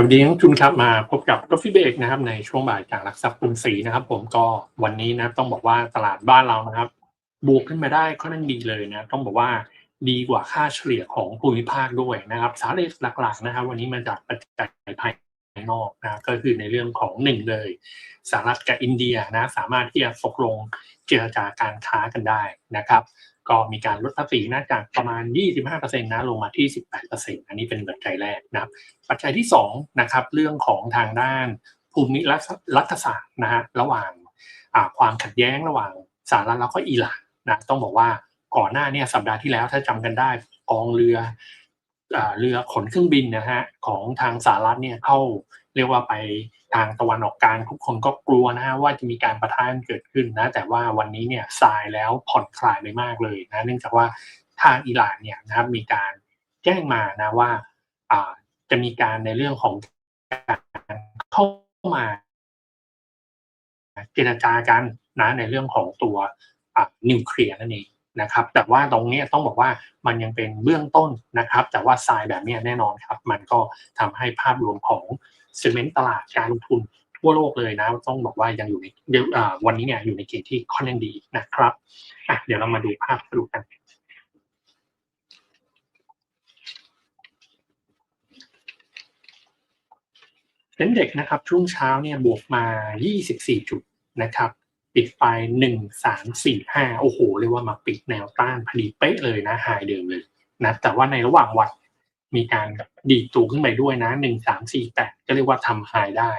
สวัสดีนักทุนครับมาพบกับก o ฟ f ี e เบรกนะครับในช่วงบ่ายจากหลักทรัพย์กรุงศรีนะครับ ผมก็วันนี้นะต้องบอกว่าตลาดบ้านเรานะครับ บวกขึ้นมาได้ค่อนข้างดีเลยนะต้องบอกว่าดีกว่าค่าเฉลี่ยของภูมิภาคด้วยนะครับ สาเหตุหลักๆนะครับ วันนี้มาจากปัจจัยภายนอกนะก็คือในเรื่องของหนึ่งเลยสหรัฐกับอินเดียนะสามารถที่จะตกลงเจรจาการค้ากันได้นะครับ ก็มีการลดภาษีนะจากประมาณ 25%นะลงมาที่ 18%อันนี้เป็นปัจจัยแรกนะครับ ปัจจัยที่2นะครับเรื่องของทางด้านภูมิรัฐศาสตร์นะฮะระหว่างความขัดแย้งระหว่างสหรัฐแล้วก็อิหร่านนะต้องบอกว่าก่อนหน้าเนี่ยสัปดาห์ที่แล้วถ้าจำกันได้กองเรือเรือขนเครื่องบินนะฮะของทางสหรัฐเนี่ยเข้า เรียกว่าไปทางตะวันออกกลางทุกคนก็กลัวนะฮะว่าจะมีการประทะกันเกิดขึ้นนะ แต่ว่าวันนี้เนี่ยทรายแล้วผ่อนคลายไปมากเลยนะ เนื่องจากว่าทางอิหร่านเนี่ยนะครับมีการแจ้งมานะว่าจะมีการในเรื่องของการเข้ามาเจรจากันนะในเรื่องของตัวนิวเคลียร์นั่นเองนะครับ แต่ว่าตรงนี้ต้องบอกว่ามันยังเป็นเบื้องต้นนะครับ แต่ว่าทรายแบบนี้แน่นอนครับ มันก็ทำให้ภาพรวมของ ซีเมนต์ตลาดการลงทุนทั่วโลกเลยนะ ต้องบอกว่ายังอยู่ในวันนี้เนี่ยอยู่ในเกณฑ์ที่ค่อนข้างดีนะครับอะเดี๋ยวเรามาดูภาพสรุปกันเซ็นเด็กนะครับช่วงเช้าเนี่ยบวกมา 24 จุดนะครับปิดไป 1 3 4 5 โอ้โห เรียกว่ามาปิดแนวต้านพอดีเป๊ะเลยนะไฮเดิมเลยนะแต่ว่าในระหว่างวัน มีการดีดตัวขึ้นไปด้วยนะ1 3 4 8ก็เรียกว่าทำไฮได้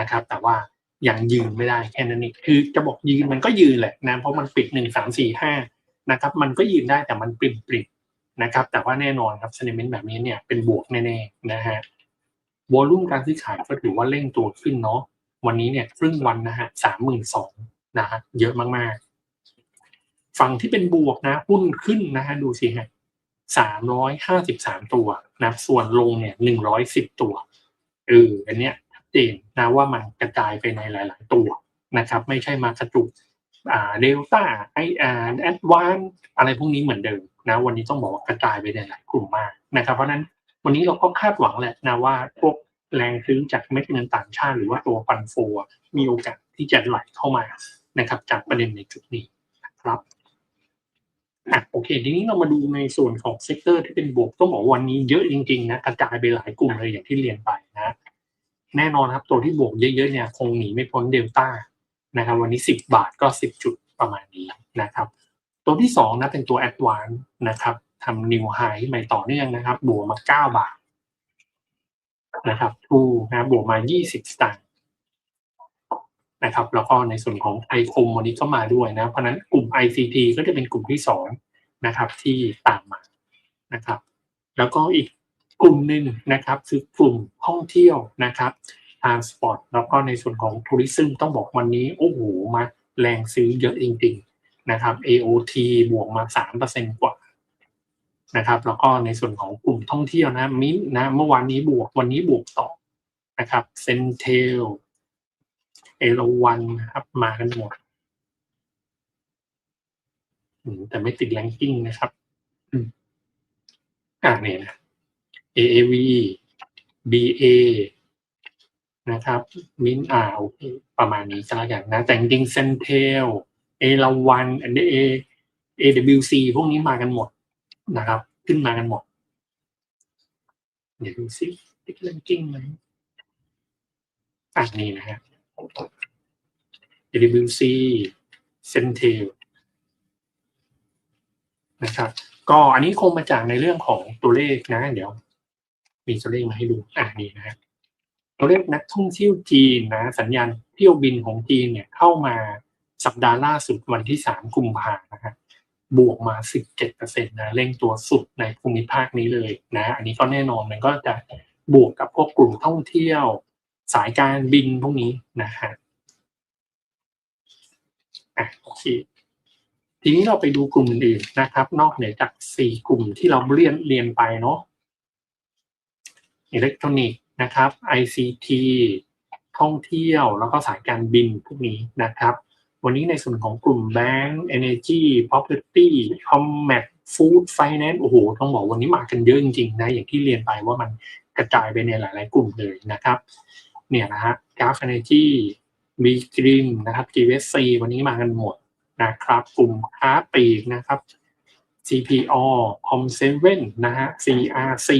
นะครับ แต่ว่ายังยืนไม่ได้แค่นั้นเองคือจะบอกยืนมันก็ยืนแหละนะเพราะมันปิด1 3 4 5นะครับ มันก็ยืนได้แต่มันปริมปริมนะครับ แต่ว่าแน่นอนครับเซนิเมนต์แบบนี้เนี่ยเป็นบวกแน่ๆนะฮะวอลุ่มการซื้อขายก็ถือว่าเร่งตัวขึ้นเนาะวันนี้เนี่ยครึ่งวันนะฮะสามหมื่นสองนะฮะเยอะมากๆ ฝั่งที่เป็นบวกนะหุ้นขึ้นนะฮะดูสิฮะ สามร้อยห้าสิบสามตัวนะส่วนลงเนี่ยหนึ่งร้อยสิบตัวเอออันเนี้ยชัดเจนนะว่ามันกระจายไปในหลาย ๆ ตัวนะครับ ไม่ใช่มากระจุกอ่าเดลต้าไออาร์แอดวานอะไรพวกนี้เหมือนเดิมนะวันนี้ต้องบอกว่ากระจายไปในหลายกลุ่มมากนะครับ เพราะนั้นวันนี้เราก็คาดหวังแหละนะว่าพวกแรงซื้อจากเม็ดเงินต่างชาติหรือว่าตัวฟันโฟมีโอกาสที่จะไหลเข้ามานะครับ จากประเด็นในจุดนี้นะครับ อะโอเค ทีนี้เรามาดูในส่วนของเซกเตอร์ที่เป็นบวกต้องบอกวันนี้เยอะจริงๆนะกระจายไปหลายกลุ่มเลยอย่างที่เรียนไปนะแน่นอนครับตัวที่บวกเยอะๆเนี่ยคงหนีไม่พ้นเดลต้านะครับวันนี้สิบบาทก็สิบจุดประมาณนี้นะครับ ตัวที่สองนะเป็นตัวแอดวานนะครับทำนิวไฮใหม่ต่อเนื่องนะครับ บวกมาเก้าบาทนะครับทูนะบวกมา 20 สตางค์ นะครับ แล้วก็ในส่วนของไอคมวันนี้ก็มาด้วยนะ เพราะนั้นกลุ่ม ICT ก็จะเป็นกลุ่มที่สองนะครับที่ตามมานะครับ แล้วก็อีกกลุ่มหนึ่งนะครับ คือกลุ่มท่องเที่ยวนะครับทางสปอร์ตแล้วก็ในส่วนของทัวริซึมต้องบอกวันนี้ โอ้โหมาแรงซื้อเยอะจริงๆนะครับ AOT บวกมา3%กว่านะครับ แล้วก็ในส่วนของกลุ่มท่องเที่ยวนะมิ้นนะเมื่อวานนี้บวกวันนี้บวกต่อนะครับเซนเทล เอราวันครับมากันหมดแต่ไม่ติดแรงกิ้งนะครับอ่าเนี่ยนะ AAV BA นะครับ มินอ่าโอเคประมาณนี้ก็แล้วกันนะ แต่จริงเซนเทลเอราวันอันนี้ A AWC พวกนี้มากันหมดนะครับ ขึ้นมากันหมด เดี๋ยวดูซิติ๊กเลนกิ้งไหมอะนี่นะ ฮะ AWC Centel นะครับ ก็อันนี้คงมาจากในเรื่องของตัวเลขนะ เดี๋ยว มีตัวเลขมาให้ดู อะนี่นะตัวเลขนักท่องเที่ยวจีนนะ สัญญาณเที่ยวบินของจีนเนี่ยเข้ามาสัปดาห์ล่าสุดวันที่สามกุมภานะฮะบวกมา 17%นะเร่งตัวสุดในภูมิภาคนี้เลยนะ อันนี้ก็แน่นอนมันก็จะบวกกับพวกกลุ่มท่องเที่ยว สายการบินพวกนี้นะฮะอะโอเคทีนี้เราไปดูกลุ่มอื่นๆนะครับ นอกเหนือจาก4กลุ่มที่เราเรียนเรียนไปเนาะอิเล็กทรอนิกส์นะครับ ICT ท่องเที่ยวแล้วก็สายการบินพวกนี้นะครับ วันนี้ในส่วนของกลุ่มแบงก์ Energy Property Commerce Food Finance โอ้โห ต้องบอกวันนี้มากันเยอะจริงๆนะ อย่างที่เรียนไปว่ามันกระจายไปในหลาย ๆ กลุ่มเลยนะครับ เนี่ยนะฮะ g a f Energy b g r e a m นะครับ GSC วันนี้มากันหมดนะครับกลุ่มค้าปลีกนะครับ CPO Com7 นะฮะ CRC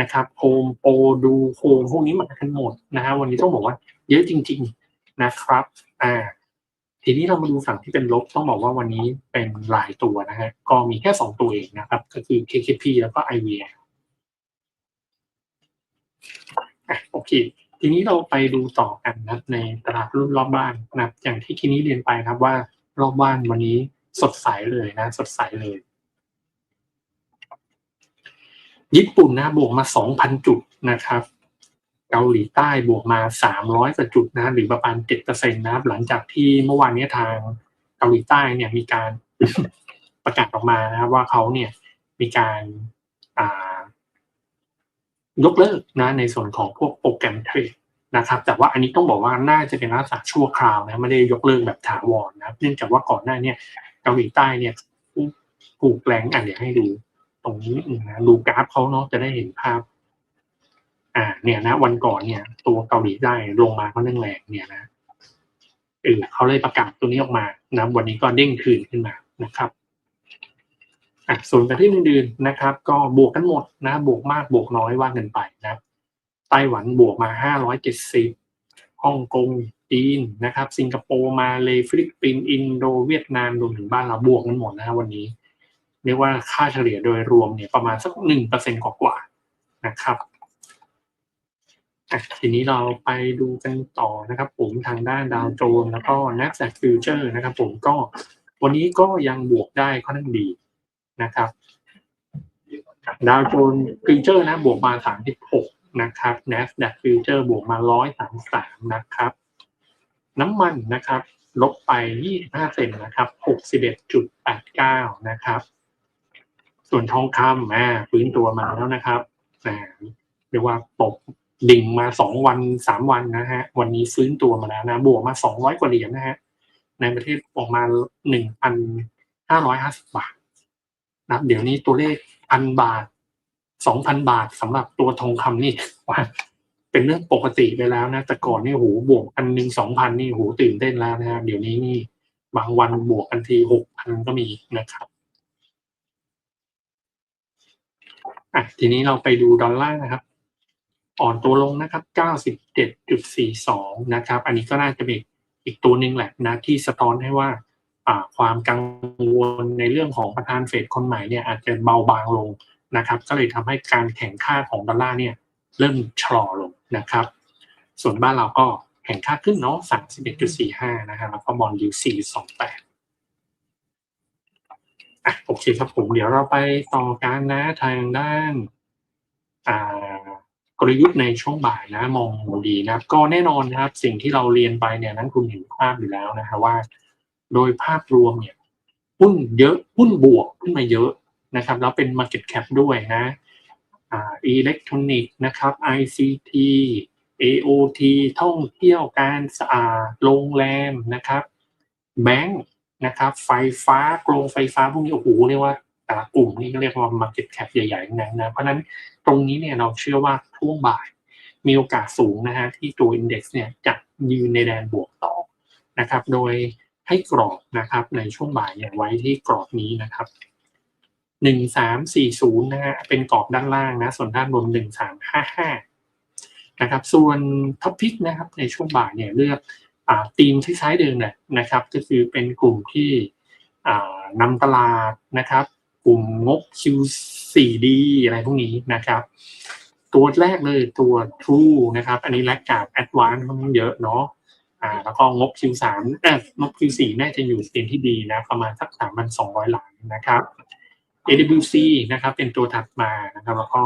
นะครับ Home Pro ดูโฮมพวกนี้มากันหมดนะฮะวันนี้ต้องบอกว่าเยอะจริง ๆนะครับอ่าทีนี้เรามาดูฝั่งที่เป็นลบต้องบอกว่าวันนี้เป็นหลายตัวนะฮะก็มีแค่สองตัวเองนะครับ ก็คือ KKP แล้วก็ IVL อะโอเค ทีนี้เราไปดูต่อกันนะในตลาดรุ่นรอบบ้านนะอย่างที่ทีนี้เรียนไปครับว่ารอบบ้านวันนี้สดใสเลยนะ สดใสเลย ญี่ปุ่นนะบวกมา 2,000 จุดนะครับ เกาหลีใต้บวกมา 300กว่าจุดนะ หรือประมาณ7%นะครับ หลังจากที่เมื่อวานนี้ทางเกาหลีใต้เนี่ยมีการประกาศออกมานะครับว่าเขาเนี่ยมีการอ่า ยกเลิกนะในส่วนของพวกโปรแกรมเทรดนะครับแต่ว่าอันนี้ต้องบอกว่าน่าจะเป็นลักษณะชั่วคราวนะไม่ได้ยกเลิกแบบถาวรนะเนื่องจากว่าก่อนหน้าเนี่ยเกาหลีใต้เนี่ยผูกแรงอะเดี๋ยวให้ดู ตรงนี้นะดูกราฟเขาเนาะจะได้เห็นภาพ อ่า เนี่ยนะ วันก่อนเนี่ย ตัวเกาหลีใต้ลงมาก็เรื่องแรงเนี่ยนะเออเขาเลยประกาศตัวนี้ออกมานะวันนี้ก็เด้งคืนขึ้นมานะครับ อะส่วนประเทศอื่นๆนะครับ ก็บวกกันหมดนะ บวกมากบวกน้อยว่ากันไปนะไต้หวันบวกมา 570ฮ่องกงจีนนะครับ สิงคโปร์มาเลยฟิลิปปินส์อินโดเวียดนามรวมถึงบ้านเราบวกกันหมดนะวันนี้เรียกว่าค่าเฉลี่ยโดยรวมเนี่ยประมาณสักหนึ่งเปอร์เซ็นกว่าๆนะครับทีนี้เราไปดูกันต่อนะครับผมทางด้านดาวโจนส์แล้วก็ NASDAQ Future นะครับผมก็วันนี้ก็ยังบวกได้ค่อนข้างดี นะครับดาวโจนส์ฟิวเจอร์นะบวกมา 36 นะครับ NASDAQ Future บวกมา 133 นะครับ น้ำมันนะครับ ลบไป 25 เซนนะครับ 61.89 นะครับ ส่วนทองคำอ่าฟื้นตัวมาแล้วนะครับอ่าเรียกว่าตกดิ่งมาสองวันสามวันนะฮะ วันนี้ฟื้นตัวมาแล้วนะ บวกมาสองร้อยกว่าเหรียญนะฮะ ในประเทศออกมาหนึ่งพันห้าร้อยห้าสิบบาท นะเดี๋ยวนี้ตัวเลขพันบาทสองพันบาทสำหรับตัวทองคำนี่ว่าเป็นเรื่องปกติไปแล้วนะ แต่ก่อนนี่โหบวกพันหนึ่งสองพันนี่โหตื่นเต้นแล้วนะฮะเดี๋ยวนี้นี่บางวันบวกกันทีหกพันก็มีนะครับอะทีนี้เราไปดูดอลลาร์นะครับ อ่อนตัวลงนะครับ97.42นะครับ อันนี้ก็น่าจะเป็นอีกตัวหนึ่งแหละนะที่สะท้อนให้ว่า ความกังวลในเรื่องของประธานเฟดคนใหม่เนี่ยอาจจะเบาบางลงนะครับ ก็เลยทำให้การแข่งค่าของดอลลาร์เนี่ยเริ่มชะลอลงนะครับ ส่วนบ้านเราก็แข่งค่าขึ้นเนาะ31.45นะครับแล้วก็บอลยู4.28อะโอเคครับผมเดี๋ยวเราไปต่อการนะทางด้านกลยุทธ์ในช่วงบ่ายนะมองดีนะครับ ก็แน่นอนนะครับ สิ่งที่เราเรียนไปเนี่ยนั้นคุณเห็นภาพอยู่แล้วนะครับว่า โดยภาพรวมเนี่ยหุ้นเยอะหุ้นบวกขึ้นมาเยอะนะครับ แล้วเป็น Market Cap ด้วยนะอ่าอิเล็กทรอนิกส์นะครับ ICT AOT ท่องเที่ยวการสะอาดโรงแรมนะครับแบงค์นะครับ ไฟฟ้าโกลงไฟฟ้าพวกนี้โอ้โหเรียกว่าแต่ละกลุ่มนี่ก็เรียกว่า market cap ใหญ่ๆนั้นนะ เพราะนั้นตรงนี้เนี่ยเราเชื่อว่าช่วงบ่ายมีโอกาสสูงนะฮะที่ตัว index เนี่ยจะยืนในแดนบวกต่อนะครับ โดย ให้กรอบนะครับในช่วงบ่ายเนี่ยไว้ที่กรอบนี้นะครับหนึ่งสามสี่ศูนย์นะฮะเป็นกรอบด้านล่างนะส่วนด้านบนหนึ่งสามห้าห้านะครับส่วนท็อปพิกนะครับในช่วงบ่ายเนี่ยเลือกธีมที่ใช้เดิมเนี่ยนะครับ ก็คือเป็นกลุ่มที่นำตลาดนะครับ กลุ่มงบ Q4D อะไรพวกนี้นะครับ ตัวแรกเลยตัว True นะครับ อันนี้แลกกับ Advance ค่อนข้างเยอะเนาะ อ่าแล้วก็งบ Q3 อ่องบ Q4 น่าจะอยู่เกณฑ์ที่ดีนะ ประมาณสัก3,200ล้านนะครับ AWC นะครับ เป็นตัวถัดมานะครับ แล้วก็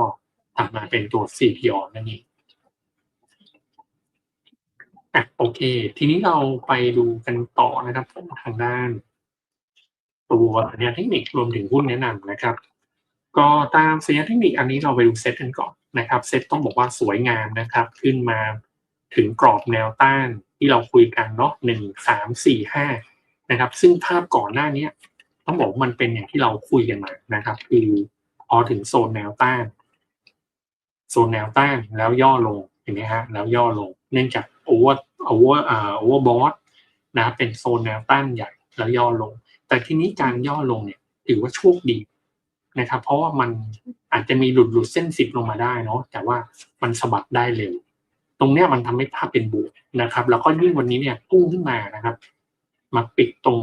ถัดมาเป็นตัว CPO นั่นเองอะโอเค ทีนี้เราไปดูกันต่อนะครับทางด้าน ตัวสัญญาเทคนิครวมถึงหุ้นแนะนำนะครับ ก็ตามสัญญาเทคนิคอันนี้เราไปดูเซตกันก่อนนะครับ เซตต้องบอกว่าสวยงามนะครับ ขึ้นมาถึงกรอบแนวต้าน ที่เราคุยกันเนาะหนึ่งสามสี่ห้านะครับ ซึ่งภาพก่อนหน้านี้ต้องบอกมันเป็นอย่างที่เราคุยกันมานะครับ คือพอถึงโซนแนวต้านโซนแนวต้านแล้วย่อลงเห็นไหมฮะแล้วย่อลง เนื่องจากโอเวอร์โอเวอร์อ่าโอเวอร์บอสนะเป็นโซนแนวต้านใหญ่แล้วย่อลง แต่ทีนี้การย่อลงเนี่ย ถือว่าโชคดีนะครับ เพราะว่ามันอาจจะมีหลุดหลุดเส้นสิบลงมาได้เนาะแต่ว่ามันสะบัดได้เร็ว ตรงเนี้ยมันทำให้ภาพเป็นบวกนะครับ แล้วก็ยิ่งวันนี้เนี่ยพุ่งขึ้นมานะครับ มาปิดตรง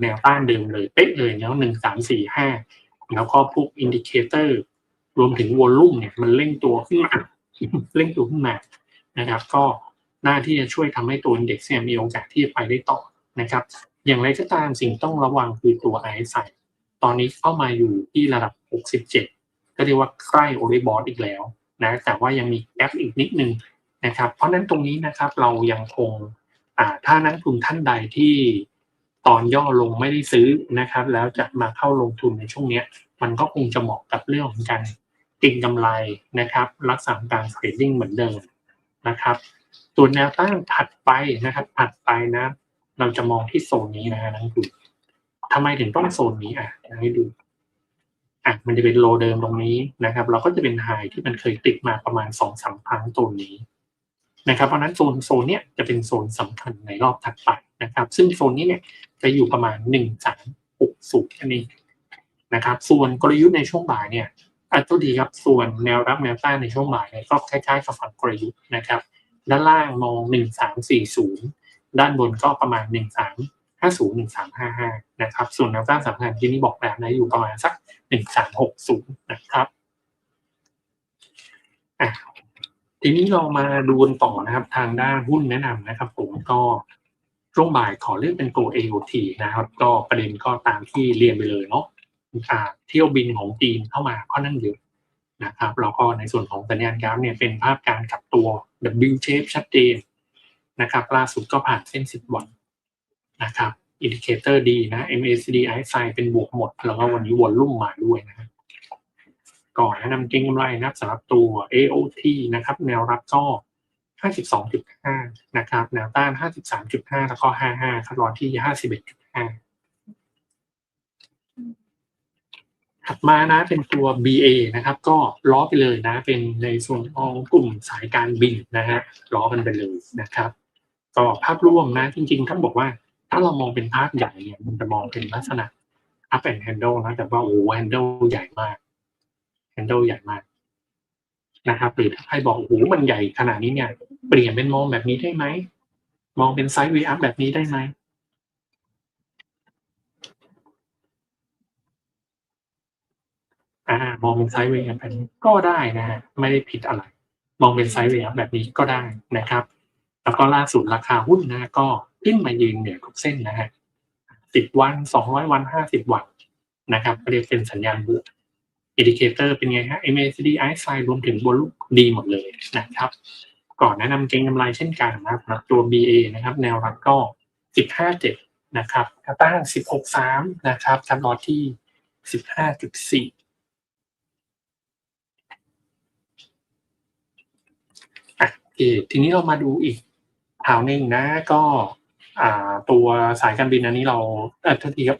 แนวต้านเดิมเลยเป๊ะเลยเนาะหนึ่งสามสี่ห้าแล้วก็พวกอินดิเคเตอร์รวมถึงวอลลุ่มเนี่ยมันเร่งตัวขึ้นมาเร่งตัวขึ้นมานะครับ ก็หน้าที่จะช่วยทำให้ตัวอินเด็กซ์เนี่ยมีโอกาสที่จะไปได้ต่อนะครับ อย่างไรก็ตามสิ่งต้องระวังคือตัวไอซ์ไซตอนนี้เข้ามาอยู่ที่ระดับ 67 ก็เรียกว่าใกล้โอริบอสอีกแล้วนะแต่ว่ายังมีแอปอีกนิดนึง นะครับ เพราะนั้นตรงนี้นะครับเรายังคงถ้านักลงทุนท่านใดที่ตอนย่อลงไม่ได้ซื้อนะครับ แล้วจะมาเข้าลงทุนในช่วงนี้มันก็คงจะเหมาะกับเรื่องของการก็งกำไรนะครับ รักษาการเทรดดิ้งเหมือนเดิมนะครับส่วแนวต้านถัดไปนะครับ ถัดไปนะ เราจะมองที่โซนนี้นะฮะนักลงทุนทำไมถึงต้องโซนนี้อะให้ดูอะมันจะเป็นโลเดิมตรงนี้นะครับ เราก็จะเป็นไฮที่มันเคยติดมาประมาณสองสามครั้งตัวนี้ นะครับเพราะนั้นโซนโซนเนี้ยจะเป็นโซนสำคัญในรอบถัดไปนะครับ ซึ่งโซนนี้เนี่ยจะอยู่ประมาณหนึ่งสามหกสูงนี้นะครับ ส่วนกลยุทธ์ในช่วงบ่ายเนี่ยอะตัวดีครับส่วนแนวรับแนวต้านในช่วงบ่ายเนี่ยก็คล้ายๆกับฝั่งกลยุทธ์นะครับ ด้านล่างมองหนึ่งสามสี่ศูนย์ด้านบนก็ประมาณหนึ่งสามห้าศูนย์หนึ่งสามห้าห้านะครับ ส่วนแนวต้านสำคัญที่นี่บอกแบบนะอยู่ประมาณสักหนึ่งสามหกศูนย์นะครับอะ ทีนี้เรามาดูนต่อนะครับทางด้านหุ้นแนะนำนะครับผมก็ช่วงบ่ายขอเลือกเป็นตัว AOT นะครับ ก็ประเด็นก็ตามที่เรียนไปเลยเนาะอ่าเที่ยวบินของจีนเข้ามาค่อนข้างเยอะนะครับแล้วก็ในส่วนของสัญญาณกราฟเนี่ยเป็นภาพการกลับตัว W shape ชัดเจนนะครับล่าสุดก็ผ่านเส้น 10 วันนะครับอินดิเคเตอร์ดีนะ MACD RSI เป็นบวกหมด แล้วก็วันนี้วอลลุ่มมาด้วยนะครับ ก่อนแนะนำเก็งกำไรนะครับสำหรับตัว AOT นะครับ แนวรับก็52.5 นะครับ แนวต้าน 53.5 แล้วก็ 55คัดลอนที่ 51.5 ถัดมานะเป็นตัว BA นะครับ ก็ล้อไปเลยนะ เป็นในส่วนของกลุ่มสายการบินนะฮะล้อกันไปเลยนะครับก็ภาพรวมนะ จริงๆ ต้องบอกว่า ถ้าเรามองเป็นภาพใหญ่เนี่ยมันจะมองเป็นลักษณะ up and handle นะแต่ว่าโอ้ handle ใหญ่มาก handle ใหญ่มากนะครับหรือถ้าใครบอกโอ้โหมันใหญ่ขนาดนี้เนี่ยเปลี่ยนเป็นมองแบบนี้ได้ไหม มองเป็นไซด์ way up แบบนี้ได้ไหมอ่ามองเป็นไซด์เวย์แบบนี้ก็ได้นะฮะไม่ได้ผิดอะไร มองเป็นไซด์เวย์แบบนี้ก็ได้นะครับ แล้วก็ล่าสุดราคาหุ้นนะก็ขึ้นมายืนเหนือทุกเส้นนะฮะสิบวันสองร้อยวันห้าสิบวันนะครับเรียกเป็นสัญญาณบวก อินดิเคเตอร์เป็นไงฮะ MACD RSI รวมถึงบอลลุ่มดีหมดเลยนะครับก่อนแนะนำเก็งกำไรเช่นกันนะครับตัว BA นะครับ แนวรับก็สิบห้าจ็ดนะครับกระต้านสิบหกสามนะครับคันรอที่สิบห้าจุดสี่อะโอเคทีนี้เรามาดูอีกข่าวหนึ่งนะก็ตัวสายการบินอันนี้เราเออทันทีครับ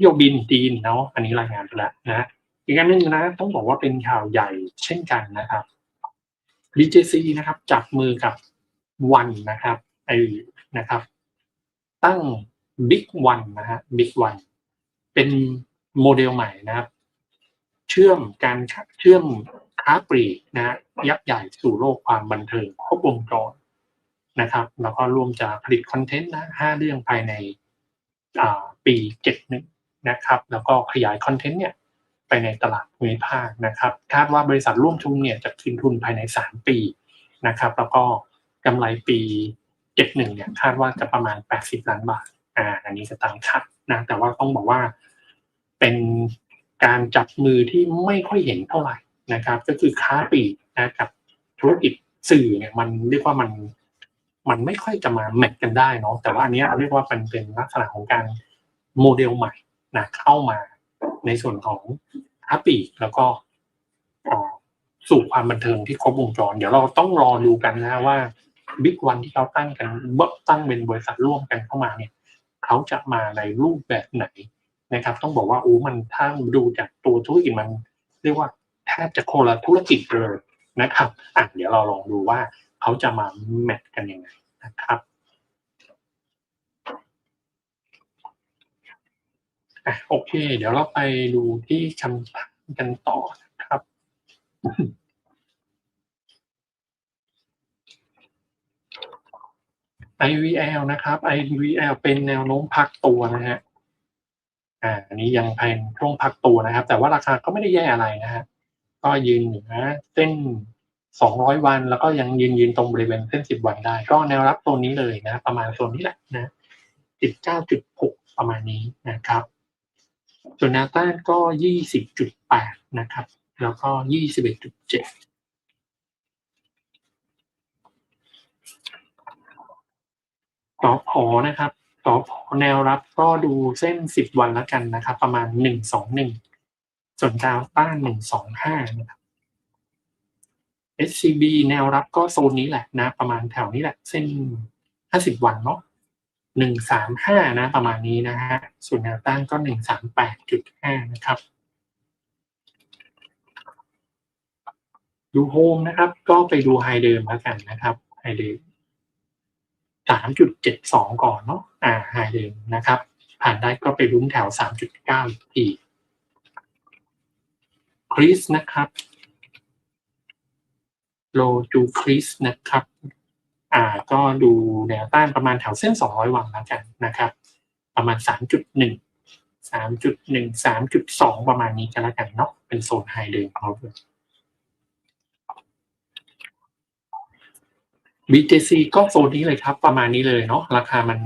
โยบินจีนเนาะอันนี้รายงานไปแล้วนะ อีกอันหนึ่งนะต้องบอกว่าเป็นข่าวใหญ่เช่นกันนะครับ DJC นะครับ จับมือกับวันนะครับไอนะครับ ตั้ง Big One นะฮะ Big One เป็นโมเดลใหม่นะครับ เชื่อมการเชื่อมค้าปลีกนะฮะยักษ์ใหญ่สู่โลกความบันเทิงครบวงจรนะครับ แล้วก็ร่วมจะผลิตคอนเทนต์นะห้าเรื่องภายในปีเจ็ดหนึ่งนะครับ แล้วก็ขยายคอนเทนต์เนี่ย ไปในตลาดภูมิภาคนะครับคาดว่าบริษัทร่วมทุนเนี่ยจะคืนทุนภายในสามปีนะครับแล้วก็กำไรปีเจ็ดหนึ่งเนี่ยคาดว่าจะประมาณแปดสิบล้านบาทอ่าอันนี้จะตามคาดนะแต่ว่าต้องบอกว่าเป็นการจับมือที่ไม่ค่อยเห็นเท่าไหร่นะครับ ก็คือค้าปลีกนะกับธุรกิจสื่อเนี่ยมันเรียกว่ามันมันไม่ค่อยจะมาแมทกันได้เนาะแต่ว่าอันนี้เรียกว่าเป็นเป็นลักษณะของการโมเดลใหม่นะเข้ามา ในส่วนของค้าปีแล้วก็สู่ความบันเทิงที่ครบวงจร เดี๋ยวเราต้องรอดูกันนะว่าบิ๊กวันที่เขาตั้งกันบตั้งเป็นบริษัทร่วมกันเข้ามาเนี่ยเขาจะมาในรูปแบบไหนนะครับ ต้องบอกว่าโอ้มันถ้าดูจากตัวธุรกิจมัน เรียกว่าแทบจะโคนละธุรกิจเลยนะครับอะเดี๋ยวเราลองดูว่าเขาจะมาแมทกันยังไงนะครับ อะโอเค เดี๋ยวเราไปดูที่คำถามกันต่อนะครับ IVL นะครับ IVL เป็นแนวโน้มพักตัวนะฮะอ่าอันนี้ยังเป็นช่วงพักตัวนะครับ แต่ว่าราคาก็ไม่ได้แย่อะไรนะฮะก็ยืนอยู่นะเส้น 200 วัน แล้วก็ยังยืนยืนตรงบริเวณเส้น 10 วันได้ ก็แนวรับโซนนี้เลยนะ ประมาณโซนนี้แหละนะ 19.6 ประมาณนี้นะครับ ส่วนแนวต้านก็ 20.8 นะครับ แล้วก็ 21.7สอพอนะครับสอพอแนวรับก็ดูเส้นสิบวันแล้วกันนะครับ ประมาณหนึ่งสองหนึ่งส่วนดาวต้านหนึ่งสองห้านะครับ SCB แนวรับก็โซนนี้แหละนะ ประมาณแถวนี้แหละ เส้นห้าสิบวันเนาะ หนึ่งสามห้านะประมาณนี้นะฮะส่วนแนวต้านก็หนึ่งสามแปดจุดห้านะครับ ดูโฮมนะครับ ก็ไปดูไฮเดิมแล้วกันนะครับไฮเดิมสามจุดเจ็ดสองก่อนเนาะอ่าไฮเดิมนะครับ ผ่านได้ก็ไปลุ้นแถวสามจุดเก้าอีกคริสนะครับโลจูคริสนะครับ อ่าก็ดูแนวต้านประมาณแถวเส้นสองร้อยวันแล้วกันนะครับ ประมาณสามจุดหนึ่งสามจุดหนึ่งสามจุดสองประมาณนี้กันแล้วกันเนาะเป็นโซนไฮเดิมเขาเลย BTC ก็โซนนี้เลยครับ ประมาณนี้เลยเนาะราคามัน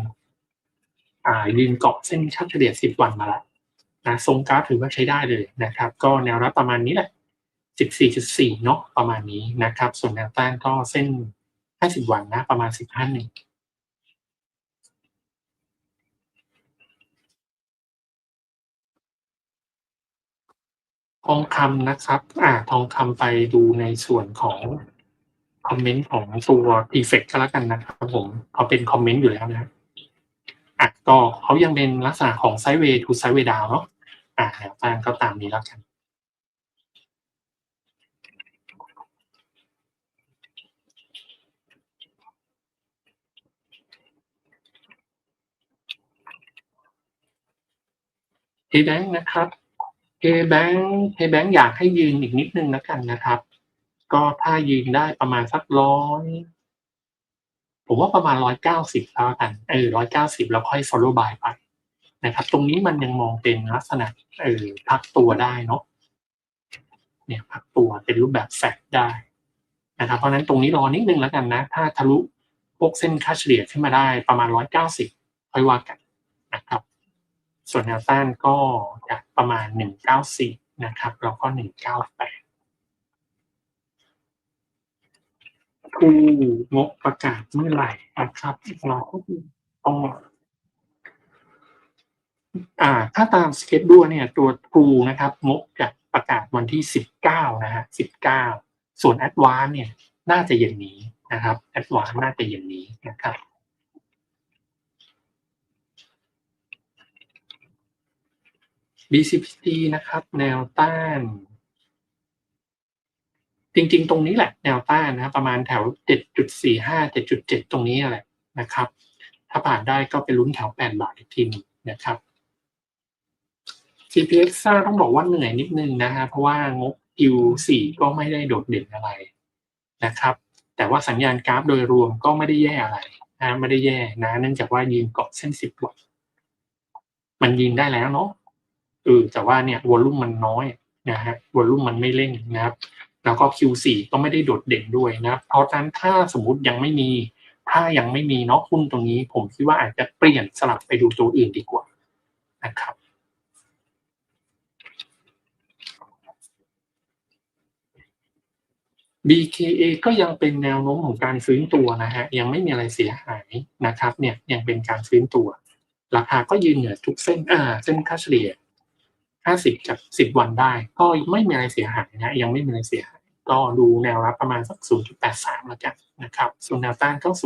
อ่ายืนเกาะเส้นชัดเฉลี่ย 10 วันมาแล้วนะทรงกราฟถือว่าใช้ได้เลยนะครับ ก็แนวรับประมาณนี้แหละ 14.4 เนาะประมาณนี้นะครับ ส่วนแนวต้านก็เส้น 50วันนะ ประมาณ15หนึ่งทองคำนะครับ อ่า ทองคำไปดูในส่วนของคอมเมนต์ของตัว Effect ก็แล้วกันนะครับผมเขาเป็นคอมเมนต์อยู่แล้วนะอะก็เขายังเป็นลักษณะของไซด์เวย์ทูไซด์เวย์ดาวเนาะอะแนวต้านก็ตามนี้แล้วกัน เฮแบงค์นะครับเฮแบงค์เฮแบงค์อยากให้ยืนอีกนิดนึงแล้วกันนะครับ ก็ถ้ายืนได้ประมาณสักร้อยผมว่าประมาณร้อยเก้าสิบแล้วกันเออร้อยเก้าสิบแล้วค่อย follow by ไปนะครับ ตรงนี้มันยังมองเป็นลักษณะเออพักตัวได้เนาะเนี่ยพักตัวเป็นรูปแบบแฟกได้นะครับ เพราะนั้นตรงนี้รอนิดนึงแล้วกันนะ ถ้าทะลุพวกเส้นค่าเฉลี่ยขึ้นมาได้ประมาณร้อยเก้าสิบค่อยว่ากันนะครับ ส่วนแนวต้านก็าประมาณหนึ่งเก้าสี่นะครับ แล้วก็หนึ่งเก้าแปดผู้งบประกาศเมื่อไหร่นะครับเราก็ต้องอ่า ถ้าตามสเก็ตดูเนี่ย ตัวครูนะครับ งบจะประกาศวันที่สิบเก้านะฮะสิบเก้าส่วนแอดวานเนี่ย น่าจะเย็นนี้นะครับแอดวานน่าจะเย็นนี้นะครับ BCPT นะครับ แนวต้าน จริง ๆ ตรงนี้แหละ แนวต้านนะประมาณแถว 7.45 7.7 ตรงนี้แหละนะครับ ถ้าผ่านได้ก็ไปลุ้นแถว 8 บาทอีกทีนึงนะครับ CPX ต้องบอกว่าเหนื่อยนิดนึงนะฮะเพราะว่างบ Q4 ก็ไม่ได้โดดเด่นอะไรนะครับ แต่ว่าสัญญาณกราฟโดยรวมก็ไม่ได้แย่อะไรนะไม่ได้แย่นะเนื่องจากว่ายืนเกาะเส้น 10 วัน มันยืนได้แล้วเนาะ เออแต่ว่าเนี่ยวอลลุ่มมันน้อยนะฮะวอลลุ่มมันไม่เร่งนะครับ แล้วก็ Q4 ก็ไม่ได้โดดเด่นด้วยนะเพราะฉะนั้นถ้าสมมติยังไม่มีถ้ายังไม่มีเนาะหุ้นตรงนี้ ผมคิดว่าอาจจะเปลี่ยนสลับไปดูตัวอื่นดีกว่านะครับ BKA ก็ยังเป็นแนวโน้มของการฟื้นตัวนะฮะยังไม่มีอะไรเสียหายนะครับ เนี่ยยังเป็นการฟื้นตัว ราคาก็ยืนเหนือทุกเส้นอ่าเส้นค่าเฉลี่ย 50กับ10 วันได้ ก็ไม่มีอะไรเสียหายนะยังไม่มีอะไรเสียหาย ก็ดูแนวรับประมาณสัก 0.83 แล้วกันนะครับ ส่วนแนวต้านก็ 0.93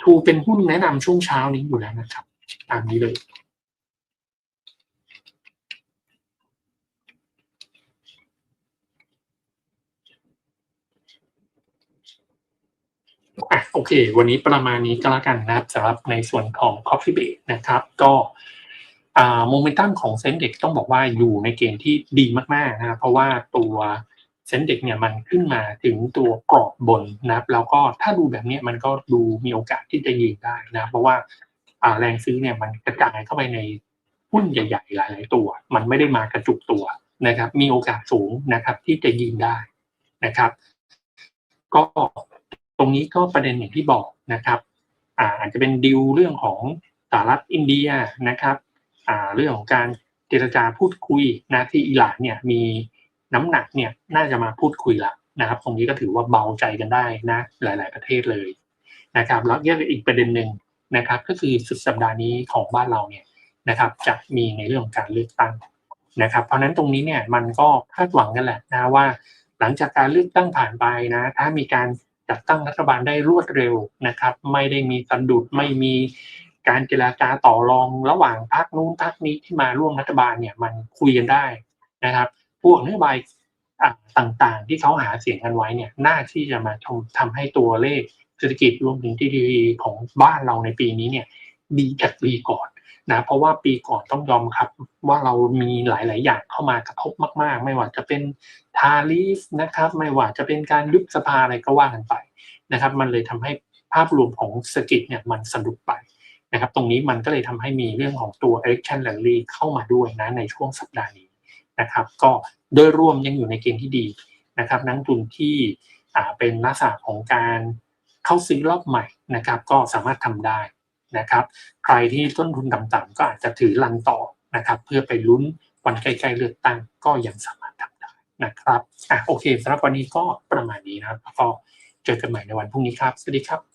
ทูเป็นหุ้นแนะนำช่วงเช้านี้อยู่แล้วนะครับ ตามนี้เลย อะโอเค วันนี้ประมาณนี้ก็แล้วกันนะครับสำหรับในส่วนของ Coffee b a นะครับ ก็โมเมนตัมของเซ็นเด็กต้องบอกว่าอยู่ในเกณฑ์ที่ดีมากๆนะครับเพราะว่าตัวเซ็นเด็กเนี่ยมันขึ้นมาถึงตัวกรอบบนนะครับ แล้วก็ถ้าดูแบบนี้มันก็ดูมีโอกาสที่จะยืนได้นะ เพราะว่าอ่าแรงซื้อเนี่ยมันกระจายเข้าไปในหุ้นใหญ่ๆหลายๆตัว มันไม่ได้มากระจุกตัวนะครับ มีโอกาสสูงนะครับที่จะยืนได้นะครับ ก็ ตรงนี้ก็ประเด็นอย่างที่บอกนะครับอาอาจจะเป็นดิวเรื่องของสหรัฐอินเดียนะครับเรื่องของการเจรจาพูดคุยนะที่อิหร่านเนี่ยมีน้ำหนักเนี่ยน่าจะมาพูดคุยละนะครับ ตรงนี้ก็ถือว่าเบาใจกันได้นะหลาย ๆประเทศเลยนะครับแล้วยังอีกประเด็นหนึ่งนะครับ ก็คือสุดสัปดาห์นี้ของบ้านเราเนี่ยนะครับ จะมีในเรื่องของการเลือกตั้งนะครับ เพราะนั้นตรงนี้เนี่ยมันก็คาดหวังกันแหละนะว่า หลังจากการเลือกตั้งผ่านไปนะ ถ้ามีการ จัดตั้งรัฐบาลได้รวดเร็วนะครับ ไม่ได้มีสะดุดไม่มีการเจรจาต่อรองระหว่างพรรคนู้นพรรคนี้ที่มาร่วมรัฐบาลเนี่ยมันคุยกันได้นะครับ พวกนโยบายต่างๆ ที่เขาหาเสียงกันไว้เนี่ยน่าที่จะมาทำทำให้ตัวเลขเศรษฐกิจรวมถึง GDP ของบ้านเราในปีนี้เนี่ยดีจากปีก่อน นะเพราะว่าปีก่อนต้องยอมครับ ว่าเรามีหลาย ๆ อย่างเข้ามากระทบมาก ๆ ไม่ว่าจะเป็นทาริฟนะครับ ไม่ว่าจะเป็นการยุบสภาอะไรก็ว่ากันไปนะครับ มันเลยทำให้ภาพรวมของเศรษฐกิจเนี่ยมันสะดุดไปนะครับ ตรงนี้มันก็เลยทำให้มีเรื่องของตัว election rally เข้ามาด้วยนะในช่วงสัปดาห์นี้นะครับ ก็โดยรวมยังอยู่ในเกณฑ์ที่ดีนะครับ นักทุนที่อ่าเป็นลักษณะของการเข้าซื้อรอบใหม่นะครับ ก็สามารถทำได้ นะครับใครที่ต้นทุนต่ำๆก็อาจจะถือลันต่อนะครับ เพื่อไปลุ้นวันใกล้ๆเลือกตั้งก็ยังสามารถทำได้นะครับอะโอเคสำหรับวันนี้ก็ประมาณนี้นะครับแล้วก็เจอกันใหม่ในวันพรุ่งนี้ครับ สวัสดีครับ